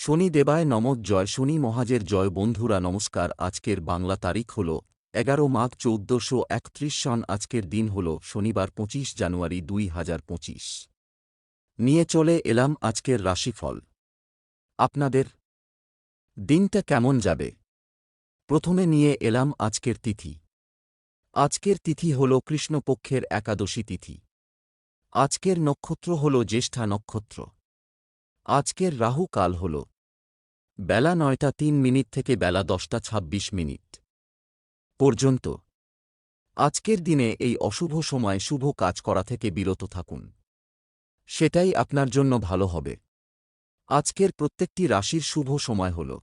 শনি দেবায় নমঃ জয় শনি মহাজের জয় বন্ধুরা নমস্কার। আজকের বাংলা তারিখ হল এগারো মাঘ চৌদ্দশো একত্রিশ সন। আজকের দিন হল শনিবার পঁচিশ জানুয়ারি দুই হাজার পঁচিশ। নিয়ে চলে এলাম আজকের রাশিফল। আপনাদের দিনটা কেমন যাবে? প্রথমে নিয়ে এলাম আজকের তিথি। আজকের তিথি হল কৃষ্ণপক্ষের একাদশী তিথি। আজকের নক্ষত্র হল জ্যেষ্ঠা নক্ষত্র। আজকের রাহু কাল হল। বেলা নয়টা তিন মিনিট থেকে বেলা দশটা ছাব্বিশ মিনিট। পর্যন্ত। আজকের দিনে এই অশুভ সময় শুভ কাজ করা থেকে বিরত থাকুন। সেটাই আপনার জন্য ভালো হবে। আজকের প্রত্যেকটি রাশির শুভ সময় হল।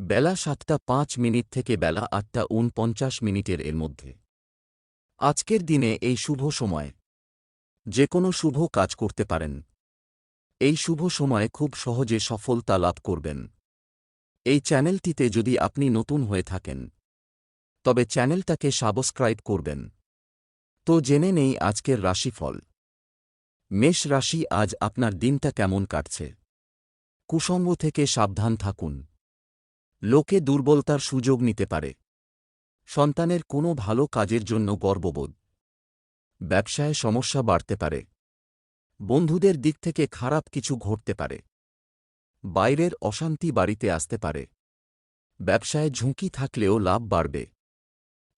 বেলা সাতটা পাঁচ মিনিট থেকে বেলা আটটা উনপঞ্চাশ মিনিটের এর মধ্যে। আজকের দিনে এই শুভ সময়। যে কোনো শুভ কাজ করতে পারেন। এই শুভ সময়ে খুব সহজে সফলতা লাভ করবেন। এই চ্যানেলটিতে যদি আপনি নতুন হয়ে থাকেন, তবে চ্যানেলটাকে সাবস্ক্রাইব করবেন। তো জেনে নেই আজকের রাশিফল। মেষ রাশি আজ আপনার দিনটা কেমন কাটছে? কুসঙ্গ থেকে সাবধান থাকুন। লোকে দুর্বলতার সুযোগ নিতে পারে। সন্তানের কোনো ভালো কাজের জন্য গর্ববোধ। ব্যবসায় সমস্যা বাড়তে পারে। বন্ধুদের দিক থেকে খারাপ কিছু ঘটতে পারে। বাইরের অশান্তি বাড়িতে আসতে পারে। ব্যবসায় ঝুঁকি থাকলেও লাভ বাড়বে।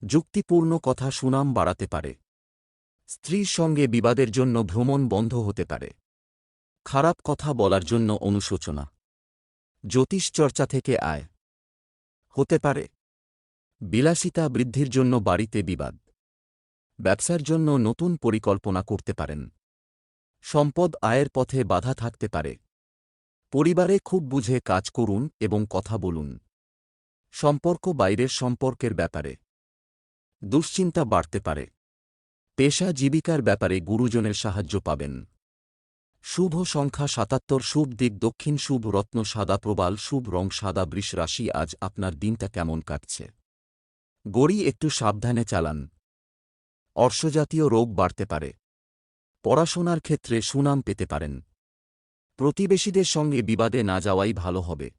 যুক্তিপূর্ণ কথা সুনাম বাড়াতে পারে। স্ত্রীর সঙ্গে বিবাদের জন্য ভ্রমণ বন্ধ হতে পারে। খারাপ কথা বলার জন্য অনুশোচনা। জ্যোতিষ চর্চা থেকে আয়। হতে পারে। বিলাসিতা বৃদ্ধির জন্য বাড়িতে বিবাদ। ব্যবসার জন্য নতুন পরিকল্পনা করতে পারেন। সম্পদ আয়ের পথে বাধা থাকতে পারে। পরিবারে খুব বুঝে কাজ করুন এবং কথা বলুন। সম্পর্ক বাইরের সম্পর্কের ব্যাপারে। দুশ্চিন্তা বাড়তে পারে। পেশা জীবিকার ব্যাপারে গুরুজনের সাহায্য পাবেন। শুভ সংখ্যা সাতাত্তর, শুভ দিক দক্ষিণ, শুভ রত্ন সাদা প্রবাল, শুভ রং সাদা বৃষ রাশি, আজ আপনার দিনটা কেমন কাটছে? গড়ি একটু সাবধানে চালান। অর্শজাতীয় রোগ বাড়তে পারে। পড়াশোনার ক্ষেত্রে সুনাম পেতে পারেন। প্রতিবেশীদের সঙ্গে বিবাদে না যাওয়াই ভালো হবে।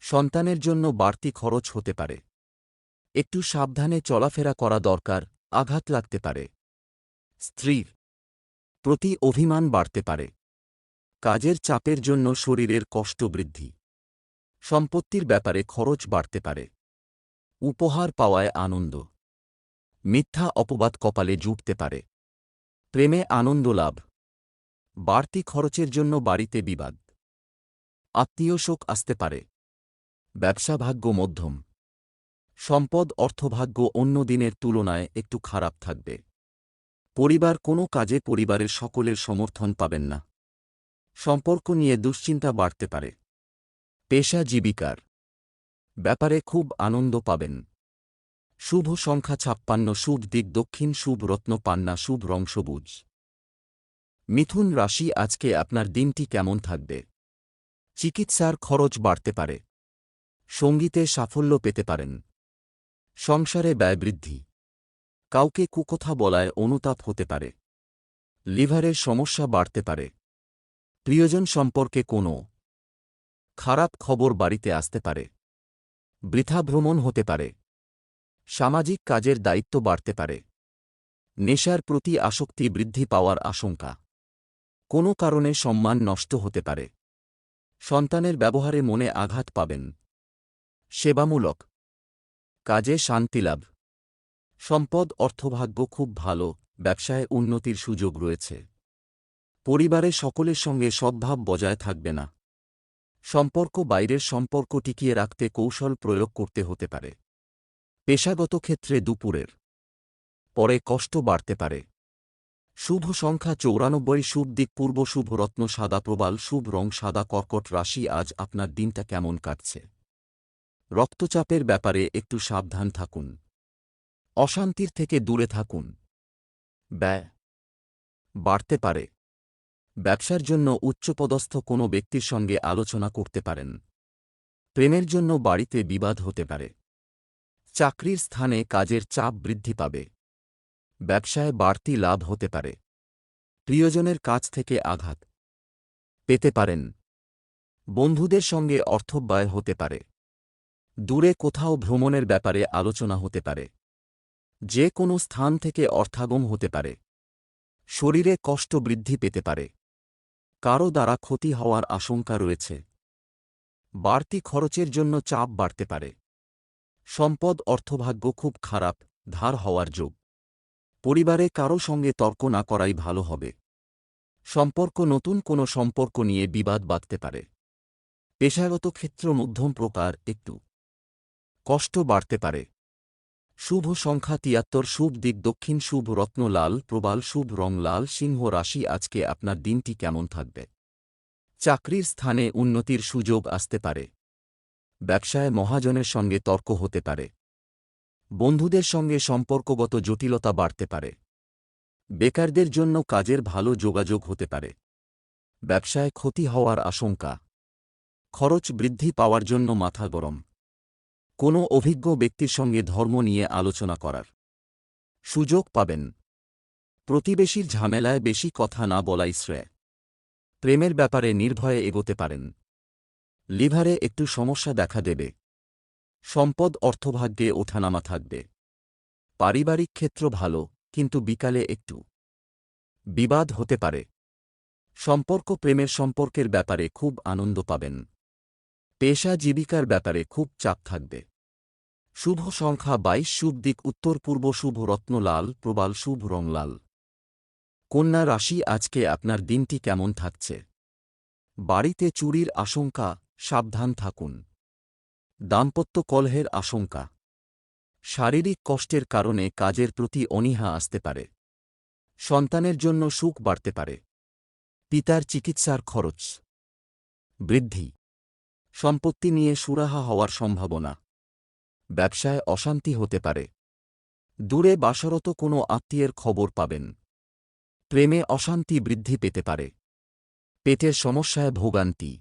সন্তানের জন্য বাড়তি খরচ হতে পারে। একটু সাবধানে চলাফেরা করা দরকার, আঘাত লাগতে পারে। স্ত্রীর প্রতি অভিমান বাড়তে পারে। কাজের চাপের জন্য শরীরের কষ্ট বৃদ্ধি। সম্পত্তির ব্যাপারে খরচ বাড়তে পারে। উপহার পাওয়ায় আনন্দ। মিথ্যা অপবাদ কপালে জুটতে পারে। প্রেমে আনন্দ লাভ। বাড়তি খরচের জন্য বাড়িতে বিবাদ। আত্মীয় শোক আসতে পারে। ব্যবসা ভাগ্য মধ্যম। সম্পদ অর্থভাগ্য অন্য দিনের তুলনায় একটু খারাপ থাকবে। পরিবার কোনো কাজে পরিবারের সকলের সমর্থন পাবেন না। সম্পর্ক নিয়ে দুশ্চিন্তা বাড়তে পারে। পেশা জীবিকার। ব্যাপারে খুব আনন্দ পাবেন। শুভ সংখ্যা ছাপ্পান্ন শুভ দিক দক্ষিণ শুভ রত্ন পান্না শুভ রং সবুজ। মিথুন রাশি, আজকে আপনার দিনটি কেমন থাকবে? চিকিৎসার খরচ বাড়তে পারে। সঙ্গীতে সাফল্য পেতে পারেন। সংসারে ব্যয় বৃদ্ধি। কাউকে কুকথা বলায় অনুতাপ হতে পারে। লিভারের সমস্যা বাড়তে পারে। প্রিয়জন সম্পর্কে কোনো খারাপ খবর বাড়িতে আসতে পারে। বৃথা ভ্রমণ হতে পারে। সামাজিক কাজের দায়িত্ব বাড়তে পারে। নেশার প্রতি আসক্তি বৃদ্ধি পাওয়ার আশঙ্কা। কোনো কারণে সম্মান নষ্ট হতে পারে। সন্তানের ব্যবহারে মনে আঘাত পাবেন। সেবামূলক। কাজে শান্তিলাভ সম্পদ অর্থভাগ্য খুব ভালো, ব্যবসায় উন্নতির সুযোগ রয়েছে। পরিবারে সকলের সঙ্গে সদ্ভাব বজায় থাকবে না। সম্পর্ক বাইরের সম্পর্ক টিকিয়ে রাখতে কৌশল প্রয়োগ করতে হতে পারে। পেশাগত ক্ষেত্রে দুপুরের পরে কষ্ট বাড়তে পারে। শুভ সংখ্যা চৌরানব্বই, শুভ দিক পূর্ব, শুভ রত্ন, সাদা প্রবাল, শুভ রং, সাদা কর্কট রাশি, আজ আপনার দিনটা কেমন কাটছে? রক্তচাপের ব্যাপারে একটু সাবধান থাকুন। অশান্তির থেকে দূরে থাকুন। ব্যয় বাড়তে পারে। ব্যবসার জন্য উচ্চপদস্থ কোনো ব্যক্তির সঙ্গে আলোচনা করতে পারেন। প্রেমের জন্য বাড়িতে বিবাদ হতে পারে। চাকরির স্থানে কাজের চাপ বৃদ্ধি পাবে। ব্যবসায় বাড়তি লাভ হতে পারে। প্রিয়জনের কাছ থেকে আঘাত পেতে পারেন। বন্ধুদের সঙ্গে অর্থব্যয় হতে পারে। দূরে কোথাও ভ্রমণের ব্যাপারে আলোচনা হতে পারে। যে কোনো স্থান থেকে অর্থাগম হতে পারে। শরীরে কষ্ট বৃদ্ধি পেতে পারে। কারও দ্বারা ক্ষতি হওয়ার আশঙ্কা রয়েছে। বাড়তি খরচের জন্য চাপ বাড়তে পারে। সম্পদ অর্থভাগ্য খুব খারাপ, ধার হওয়ার যোগ। পরিবারে কারও সঙ্গে তর্ক না করাই ভালো হবে। সম্পর্ক নতুন কোনো সম্পর্ক নিয়ে বিবাদ বাঁধতে পারে। পেশাগত ক্ষেত্র মধ্যম প্রকার একটু। কষ্ট বাড়তে পারে। শুভ সংখ্যা তিয়াত্তর, শুভ দিক দক্ষিণ, শুভ রত্ন লাল, প্রবাল, শুভ রং লাল, সিংহ রাশি আজকে আপনার দিনটি কেমন থাকবে? চাকরির স্থানে উন্নতির সুযোগ আসতে পারে। ব্যবসায় মহাজনের সঙ্গে তর্ক হতে পারে। বন্ধুদের সঙ্গে সম্পর্কগত জটিলতা বাড়তে পারে। বেকারদের জন্য কাজের ভালো যোগাযোগ হতে পারে। ব্যবসায় ক্ষতি হওয়ার আশঙ্কা। খরচ বৃদ্ধি পাওয়ার জন্য মাথা গরম। কোনো অভিজ্ঞ ব্যক্তির সঙ্গে ধর্ম নিয়ে আলোচনা করার সুযোগ পাবেন। প্রতিবেশীর ঝামেলায় বেশি কথা না বলাই শ্রেয়। প্রেমের ব্যাপারে নির্ভয়ে এগোতে পারেন। লিভারে একটু সমস্যা দেখা দেবে। সম্পদ অর্থভাগ্যে ওঠানামা থাকবে। পারিবারিক ক্ষেত্র ভালো, কিন্তু বিকালে একটু বিবাদ হতে পারে। সম্পর্ক প্রেমের সম্পর্কের ব্যাপারে খুব আনন্দ পাবেন। পেশা জীবিকার ব্যাপারে খুব চাপ থাকবে। শুভ সংখ্যা বাইশ, শুভ দিক উত্তর পূর্ব, শুভ রত্ন লাল প্রবাল, শুভ রং লাল কন্যা রাশি, আজকে আপনার দিনটি কেমন থাকছে? বাড়িতে চুরির আশঙ্কা সাবধান থাকুন। দাম্পত্য কলহের আশঙ্কা। শারীরিক কষ্টের কারণে কাজের প্রতি অনীহা আসতে পারে। সন্তানের জন্য সুখ বাড়তে পারে। পিতার চিকিৎসার খরচ বৃদ্ধি। সম্পত্তি নিয়ে সুরাহা হওয়ার সম্ভাবনা। ব্যবসায় অশান্তি হতে পারে। দূরে বাসরত কোনো আত্মীয়ের খবর পাবেন। প্রেমে অশান্তি বৃদ্ধি পেতে পারে। পেটের সমস্যায় ভোগান্তি।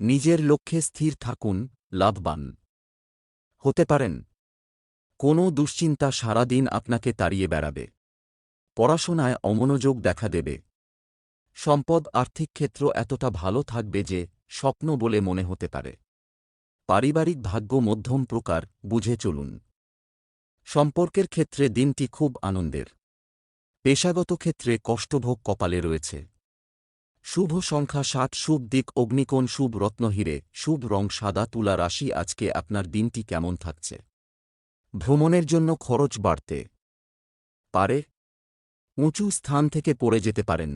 নিজের লক্ষ্যে স্থির থাকুন, লাভবান। হতে পারেন, কোনো দুশ্চিন্তা সারাদিন আপনাকে তাড়িয়ে বেড়াবে। পড়াশোনায় অমনোযোগ দেখা দেবে। সম্পদ আর্থিক ক্ষেত্র এতটা ভালো থাকবে যে, স্বপ্ন বলে মনে হতে পারে। পারিবারিক ভাগ্য মধ্যম প্রকার, বুঝে চলুন। সম্পর্কের ক্ষেত্রে দিনটি খুব আনন্দের। পেশাগত ক্ষেত্রে কষ্টভোগ কপালে রয়েছে। শুভ সংখ্যা সাত, শুভ দিক, অগ্নিকোণ, শুভ রত্নহীরে শুভ রং সাদা, তুলা রাশি, আজকে আপনার দিনটি কেমন থাকছে? ভ্রমণের জন্য খরচ বাড়তে পারে, উঁচু স্থান থেকে পড়ে যেতে পারেন,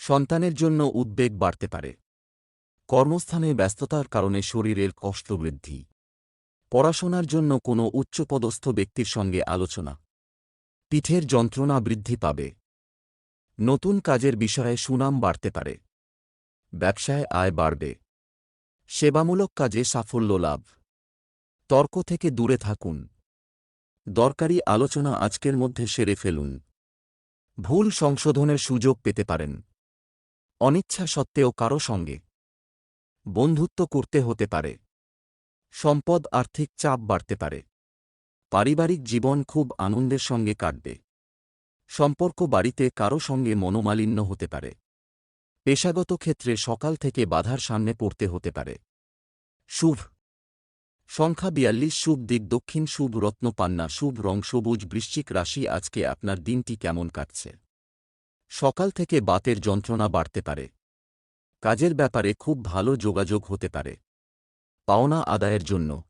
সন্তানের জন্য উদ্বেগ বাড়তে পারে, কর্মস্থানে ব্যস্ততার কারণে শরীরের কষ্ট বৃদ্ধি, পড়াশোনার জন্য কোনো উচ্চপদস্থ ব্যক্তির সঙ্গে আলোচনা, পিঠের যন্ত্রণা বৃদ্ধি পাবে। নতুন কাজের বিষয়ে সুনাম বাড়তে পারে। ব্যবসায় আয় বাড়বে। সেবামূলক কাজে সাফল্য লাভ। তর্ক থেকে দূরে থাকুন। দরকারি আলোচনা আজকের মধ্যে সেরে ফেলুন। ভুল সংশোধনের সুযোগ পেতে পারেন। অনিচ্ছা সত্ত্বেও কারও সঙ্গে। বন্ধুত্ব করতে হতে পারে। সম্পদ আর্থিক চাপ বাড়তে পারে। পারিবারিক জীবন খুব আনন্দের সঙ্গে কাটবে। সম্পর্ক বাড়িতে কারও সঙ্গে মনোমালিন্য হতে পারে। পেশাগত ক্ষেত্রে সকাল থেকে বাধার সামনে পড়তে হতে পারে। শুভ। সংখ্যা বিয়াল্লিশ, শুভ দিক, দক্ষিণ শুভ রত্নপান্না শুভ রং, সবুজ, বৃশ্চিক রাশি, আজকে আপনার দিনটি কেমন কাটছে? সকাল থেকে বাতের যন্ত্রণা বাড়তে পারে। কাজের ব্যাপারে খুব ভালো যোগাযোগ হতে পারে। পাওনা আদায়ের জন্য।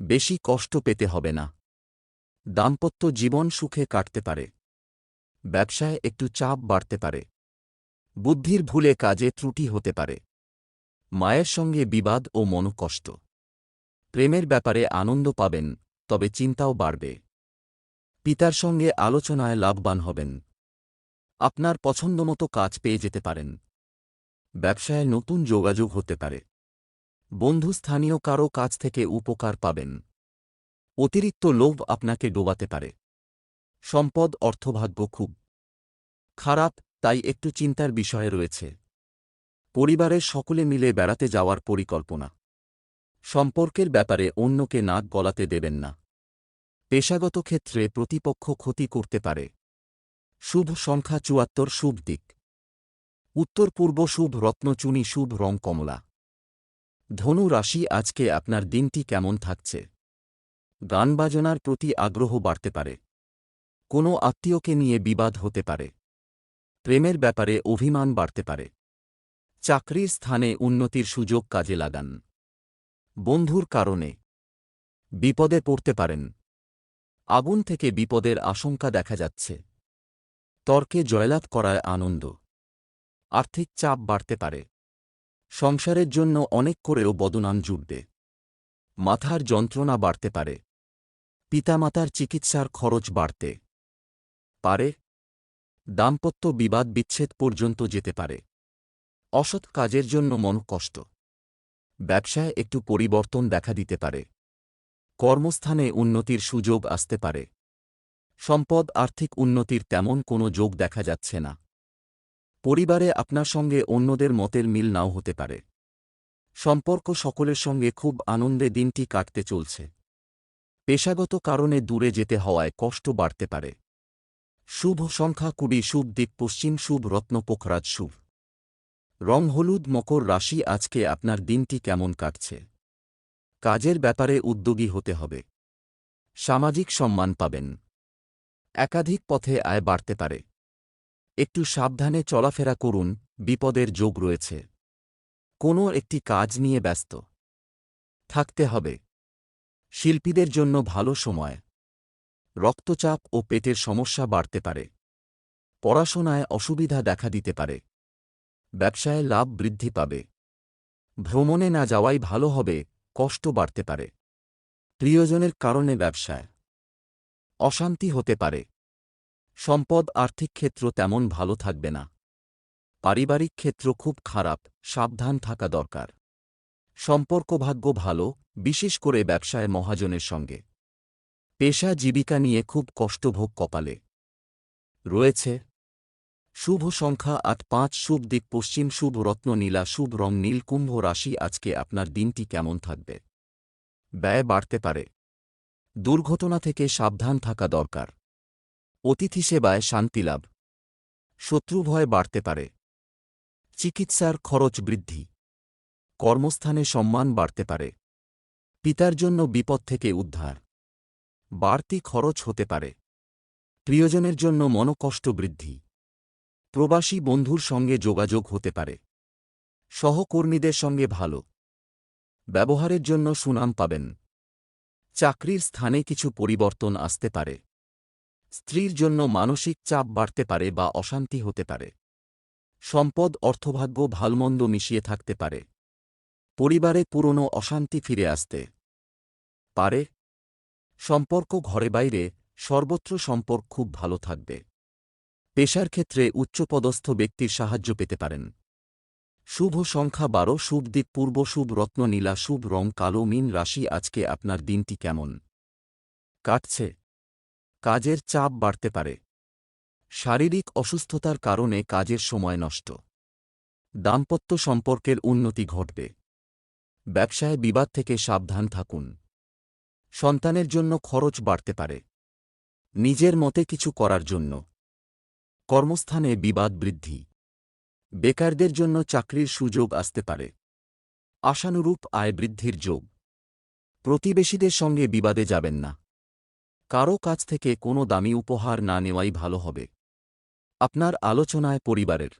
বেশি কষ্ট পেতে হবে না। দাম্পত্য জীবন সুখে কাটতে পারে। ব্যবসায় একটু চাপ বাড়তে পারে। বুদ্ধির ভুলে কাজে ত্রুটি হতে পারে। মায়ের সঙ্গে বিবাদ ও মনকষ্ট। প্রেমের ব্যাপারে আনন্দ পাবেন, তবে চিন্তাও বাড়বে। পিতার সঙ্গে আলোচনায় লাভবান হবেন। আপনার পছন্দমতো কাজ পেয়ে যেতে পারেন। ব্যবসায় নতুন যোগাযোগ হতে পারে। বন্ধু স্থানীয় কারও কাছ থেকে উপকার পাবেন। অতিরিক্ত লোভ আপনাকে ডোবাতে পারে। সম্পদ অর্থভাগ্য খুব খারাপ, তাই একটু চিন্তার বিষয়ে রয়েছে। পরিবারের সকলে মিলে বেড়াতে যাওয়ার পরিকল্পনা। সম্পর্কের ব্যাপারে অন্যকে নাক গলাতে দেবেন না। পেশাগত ক্ষেত্রে প্রতিপক্ষ ক্ষতি করতে পারে। শুভ সংখ্যা চুয়াত্তর, শুভ দিক। উত্তর পূর্ব শুভ রত্নচুনি শুভ রং কমলা। ধনু রাশি, আজকে আপনার দিনটি কেমন থাকছে? গান বাজনার প্রতি আগ্রহ বাড়তে পারে। কোনো আত্মীয়কে নিয়ে বিবাদ হতে পারে। প্রেমের ব্যাপারে অভিমান বাড়তে পারে। চাকরির স্থানে উন্নতির সুযোগ কাজে লাগান। বন্ধুর কারণে বিপদে পড়তে পারেন। আগুন থেকে বিপদের আশঙ্কা দেখা যাচ্ছে। তর্কে জয়লাভ করায় আনন্দ। আর্থিক চাপ বাড়তে পারে। সংসারের জন্য অনেক করেও বদনাম জুটবে। মাথার যন্ত্রণা বাড়তে পারে। পিতামাতার চিকিৎসার খরচ বাড়তে। পারে? দাম্পত্য বিবাদ বিচ্ছেদ পর্যন্ত যেতে পারে। অসৎ কাজের জন্য মন কষ্ট। ব্যবসায় একটু পরিবর্তন দেখা দিতে পারে। কর্মস্থানে উন্নতির সুযোগ আসতে পারে। সম্পদ আর্থিক উন্নতির তেমন কোনো যোগ দেখা যাচ্ছে না। পরিবারে আপনার সঙ্গে অন্যদের মতের মিল নাও হতে পারে। সম্পর্ক সকলের সঙ্গে খুব আনন্দে দিনটি কাটতে চলছে। পেশাগত কারণে দূরে যেতে হওয়ায় কষ্ট বাড়তে পারে। শুভ সংখ্যা কুড়ি শুভ দিক পশ্চিম শুভ রত্ন পোখরাজ শুভ। রং হলুদ মকর রাশি আজকে আপনার দিনটি কেমন কাটছে? কাজের ব্যাপারে উদ্যোগী হতে হবে। সামাজিক সম্মান পাবেন। একাধিক পথে আয় বাড়তে পারে। একটু সাবধানে চলাফেরা করুন, বিপদের যোগ রয়েছে। কোনো একটি কাজ নিয়ে ব্যস্ত। থাকতে হবে। শিল্পীদের জন্য ভালো সময়। রক্তচাপ ও পেটের সমস্যা বাড়তে পারে। পড়াশোনায় অসুবিধা দেখা দিতে পারে। ব্যবসায় লাভ বৃদ্ধি পাবে। ভ্রমণে না যাওয়াই ভালো হবে, কষ্ট বাড়তে পারে। প্রিয়জনের কারণে ব্যবসায় অশান্তি হতে পারে। সম্পদ, আর্থিক ক্ষেত্র তেমন ভালো থাকবে না। পারিবারিক ক্ষেত্র খুব খারাপ, সাবধান থাকা দরকার। সম্পর্ক ভাগ্য ভালো, বিশেষ করে ব্যবসায় মহাজনের সঙ্গে। পেশা জীবিকা নিয়ে খুব কষ্টভোগ কপালে। রয়েছে শুভ সংখ্যা আট পাঁচ শুভ দিক পশ্চিম শুভ রত্ন নীলা শুভ রং নীল কুম্ভ রাশি আজকে আপনার দিনটি কেমন থাকবে? ব্যয় বাড়তে পারে। দুর্ঘটনা থেকে সাবধান থাকা দরকার। অতিথি সেবায় শান্তি শান্তিলাভ শত্রুভয় বাড়তে পারে। চিকিৎসার খরচ বৃদ্ধি। কর্মস্থানে সম্মান বাড়তে পারে। পিতার জন্য বিপদ থেকে উদ্ধার। বাড়তি খরচ হতে পারে। প্রিয়জনের জন্য মনকষ্ট বৃদ্ধি। প্রবাসী বন্ধুর সঙ্গে যোগাযোগ হতে পারে। সহকর্মীদের সঙ্গে ভালো। ব্যবহারের জন্য সুনাম পাবেন। চাকরির স্থানে কিছু পরিবর্তন আসতে পারে। স্ত্রীর জন্য মানসিক চাপ বাড়তে পারে বা অশান্তি হতে পারে। সম্পদ, অর্থভাগ্য, ভালমন্দ মিশিয়ে থাকতে পারে। পরিবারে পুরনো অশান্তি ফিরে আসতে পারে। সম্পর্ক ঘরে বাইরে, সর্বত্র সম্পর্ক খুব ভালো থাকবে। পেশার ক্ষেত্রে উচ্চপদস্থ ব্যক্তির সাহায্য পেতে পারেন। শুভ সংখ্যা বারো, শুভ দিক পূর্ব, শুভ রত্ন নীলা, শুভ রং কালো, মিন রাশি, আজকে আপনার দিনটি কেমন? কাটছে। কাজের চাপ বাড়তে পারে। শারীরিক অসুস্থতার কারণে কাজের সময় নষ্ট। দাম্পত্য সম্পর্কের উন্নতি ঘটবে। ব্যবসায় বিবাদ থেকে সাবধান থাকুন। সন্তানের জন্য খরচ বাড়তে পারে। নিজের মতে কিছু করার জন্য। কর্মস্থানে বিবাদ বৃদ্ধি। বেকারদের জন্য চাকরির সুযোগ আসতে পারে। আশানুরূপ আয় বৃদ্ধির যোগ। প্রতিবেশীদের সঙ্গে বিবাদে যাবেন না। কারও কাছ থেকে কোনো দামি উপহার না নেওয়াই ভালো হবে। আপনার আলোচনায় পরিবারের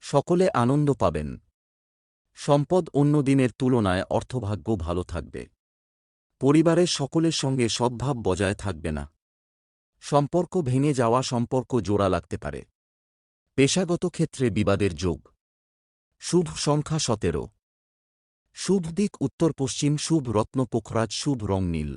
সকলে আনন্দ পাবেন। সম্পদ অন্য দিনের তুলনায় অর্থভাগ্য ভালো থাকবে। পরিবারের সকলের সঙ্গে সদ্ভাব বজায় থাকবে না। সম্পর্ক ভেঙে যাওয়া সম্পর্ক জোড়া লাগতে পারে। পেশাগত ক্ষেত্রে বিবাদের যোগ। শুভ সংখ্যা সতেরো। শুভ দিক উত্তর পশ্চিম, শুভ রত্ন পোখরাজ, শুভ রং নীল।